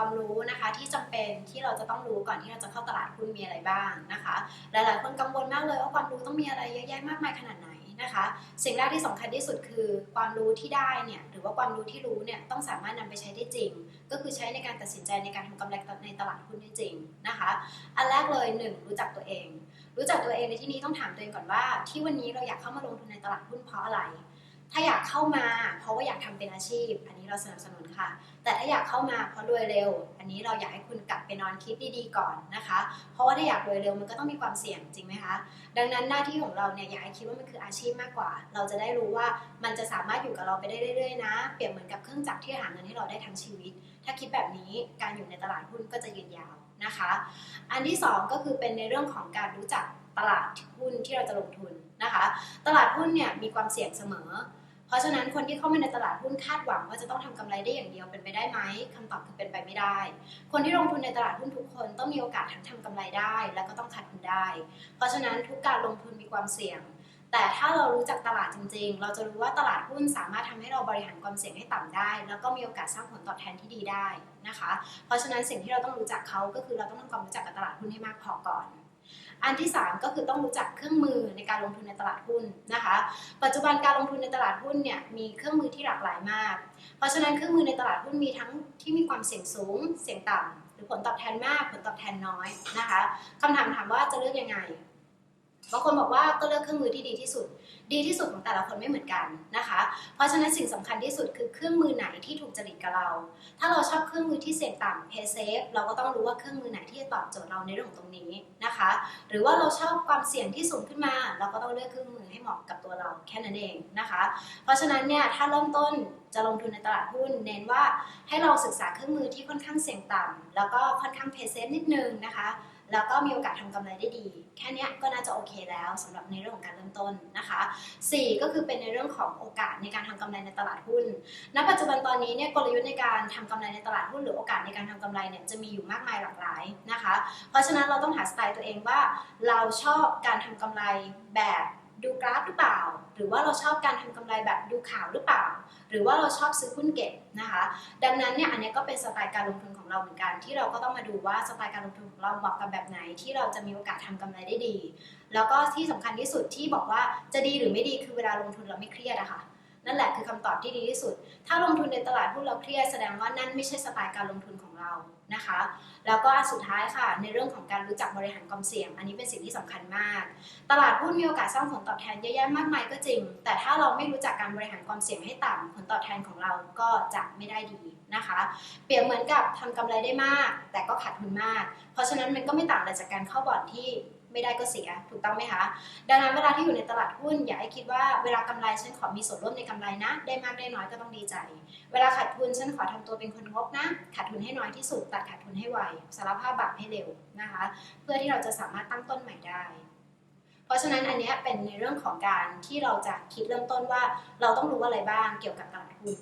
ความรู้นะคะที่จำเป็นที่เราจะต้องรู้ก่อนที่เราจะเข้าตลาดหุ้นมีอะไรบ้างนะคะหลาย ๆ คนกังวลมากเลยว่าความรู้ต้องมีอะไรเยอะแยะมากมายขนาดไหนนะคะสิ่งแรกที่สำคัญที่สุดคือความรู้ที่ได้เนี่ยหรือว่าความรู้ที่รู้เนี่ยต้องสามารถนำไปใช้ได้จริง ก็คือใช้ในการตัดสินใจในการทำกำไรในตลาดหุ้นได้จริงนะคะอันแรกเลยหนึ่งรู้จักตัวเอง รู้จักตัวเองในที่นี้ต้องถามตัวเองก่อนว่า ที่วันนี้เราอยากเข้ามาลงทุนในตลาดหุ้นเพราะอะไร ถ้าอยากเข้ามา เพราะว่าอยากทำเป็นอาชีพ อันนี้เราสนับสนุนค่ะ แต่ถ้าอยากเข้ามาเพราะรวยเร็ว อันนี้เราอยากให้คุณกลับไปนอนคิดดีๆก่อนนะคะ เพราะว่าถ้าอยากรวยเร็วมันก็ต้องมีความเสี่ยงจริงไหมคะ ดังนั้นหน้าที่ของเราเนี่ยอยากให้คิดว่ามันคืออาชีพมากกว่า เราจะได้รู้ว่ามันจะสามารถอยู่กับเราไปได้เรื่อยๆนะ เปรียบเหมือนกับเครื่องจักรที่หาเงินให้เราได้ทั้งชีวิต ถ้าคิดแบบนี้การอยู่ในตลาดหุ้นก็จะยืนยาวนะคะ อันที่สองก็คือเป็นในเรื่องของการรู้จัก ตลาดหุ้นที่เราจะลงทุนนะคะ ตลาดหุ้นเนี่ยมีความเสี่ยงเสมอ เพราะฉะนั้นคนที่เข้ามาในตลาดหุ้นคาดหวังว่าจะต้องทำกำไรได้อย่างเดียวเป็นไปได้ไหมคำตอบคือเป็นไปไม่ได้ คนที่ลงทุนในตลาดหุ้นทุกคนต้องมีโอกาสทั้งทำกำไรได้ แล้วก็ต้องขาดทุนได้ เพราะฉะนั้นทุกการลงทุนมีความเสี่ยงแต่ถ้าเรารู้จักตลาดจริง ๆ เราจะรู้ว่าตลาดหุ้นสามารถทำให้เราบริหารความเสี่ยงให้ต่ำได้ แล้วก็มีโอกาสสร้างผลตอบแทนที่ดีได้นะคะ เพราะฉะนั้นสิ่งที่เราต้องรู้จักเขาก็คือเราต้องทำความรู้จักกับตลาดหุ้นให้มากพอก่อน อันที่ 3 ก็คือต้องรู้จักเครื่องมือในการลงทุนในตลาดหุ้นนะคะ ปัจจุบันการลงทุนในตลาดหุ้นเนี่ยมีเครื่องมือที่หลากหลายมาก เพราะฉะนั้นเครื่องมือในตลาดหุ้นมีทั้งที่มีความเสี่ยงสูง เสี่ยงต่ำหรือผลตอบแทนมาก ผลตอบแทนน้อยนะคะคำถามถามว่าจะเลือกยังไง บางคนบอกว่าก็เลือกเครื่องมือที่ดีที่สุด ดีที่สุดของแต่ละคนไม่เหมือนกันนะคะ เพราะฉะนั้นสิ่งสำคัญที่สุดคือเครื่องมือไหนที่ถูกจริตกับเรา ถ้าเราชอบเครื่องมือที่เสี่ยงต่ำ pay safe เราก็ต้องรู้ว่าเครื่องมือไหนที่จะตอบโจทย์เราในเรื่องของตรงนี้นะคะ หรือว่าเราชอบความเสี่ยงที่สูงขึ้นมา เราก็ต้องเลือกเครื่องมือให้เหมาะกับตัวเราแค่นั้นเองนะคะ เพราะฉะนั้นเนี่ยถ้าเริ่มต้นจะลงทุนในตลาดหุ้น เน้นว่าให้เราศึกษาเครื่องมือที่ค่อนข้างเสี่ยงต่ำแล้วก็ค่อนข้าง pay safe นิดนึงนะคะ แล้วก็มีโอกาสทำกำไรได้ดี แค่นี้ก็น่าจะโอเคแล้วสำหรับในเรื่องของการเริ่มต้นนะคะ 4 ก็คือเป็นในเรื่องของโอกาสในการทำกำไรในตลาดหุ้น ณ ปัจจุบันตอนนี้เนี่ยกลยุทธ์ในการทำกำไรในตลาดหุ้น หรือโอกาสในการทำกำไรเนี่ยจะมีอยู่มากมายหลากหลายนะคะ เพราะฉะนั้นเราต้องหาสไตล์ตัวเองว่าเราชอบการทำกำไรแบบดูกราฟหรือเปล่า หรือว่าเราชอบการทำกำไรแบบดูข่าวหรือเปล่า หรือว่าเราชอบซื้อหุ้นเก็บนะคะ ดังนั้นเนี่ยอันนี้ก็เป็นสไตล์การลงทุนของเราเหมือนกัน ที่เราก็ต้องมาดูว่าสไตล์การลงทุนของเราเหมาะกับแบบไหน ที่เราจะมีโอกาสทำกำไรได้ดี แล้วก็ที่สำคัญที่สุดที่บอกว่าจะดีหรือไม่ดีคือเวลาลงทุนเราไม่เครียดอะค่ะ นั่นแหละคือคำตอบที่ดีที่สุด ถ้าลงทุนในตลาดหุ้นเราเครียดแสดงว่านั่นไม่ใช่สไตล์การลงทุนของเรานะคะ แล้วก็อันสุดท้ายค่ะ ในเรื่องของการรู้จักบริหารความเสี่ยง อันนี้เป็นสิ่งที่สำคัญมาก ตลาดหุ้นมีโอกาสสร้างผลตอบแทนเยอะแยะมากมายก็จริง แต่ถ้าเราไม่รู้จักการบริหารความเสี่ยงให้ต่ำผลตอบแทนของเราก็จะไม่ได้ดีนะคะ เปรียบเหมือนกับทำกำไรได้มาก แต่ก็ขาดทุนมาก เพราะฉะนั้นมันก็ไม่ต่างอะไรจากการเข้าบอร์ดที่ ไม่ได้ก็เสียถูกต้องไหมคะ ดังนั้นเวลาที่อยู่ในตลาดหุ้นอย่าให้คิดว่าเวลากำไรฉันขอมีส่วนร่วมในกำไรนะ ได้มากได้น้อยก็ต้องดีใจ เวลาขาดทุนฉันขอทำตัวเป็นคนงกนะ ขาดทุนให้น้อยที่สุดตัดขาดทุนให้ไวสารภาพบาปให้เร็วนะคะ เพื่อที่เราจะสามารถตั้งต้นใหม่ได้เพราะฉะนั้นอันนี้เป็นในเรื่องของการที่เราจะคิดเริ่มต้นว่าเราต้องรู้อะไรบ้างเกี่ยวกับตลาดหุ้น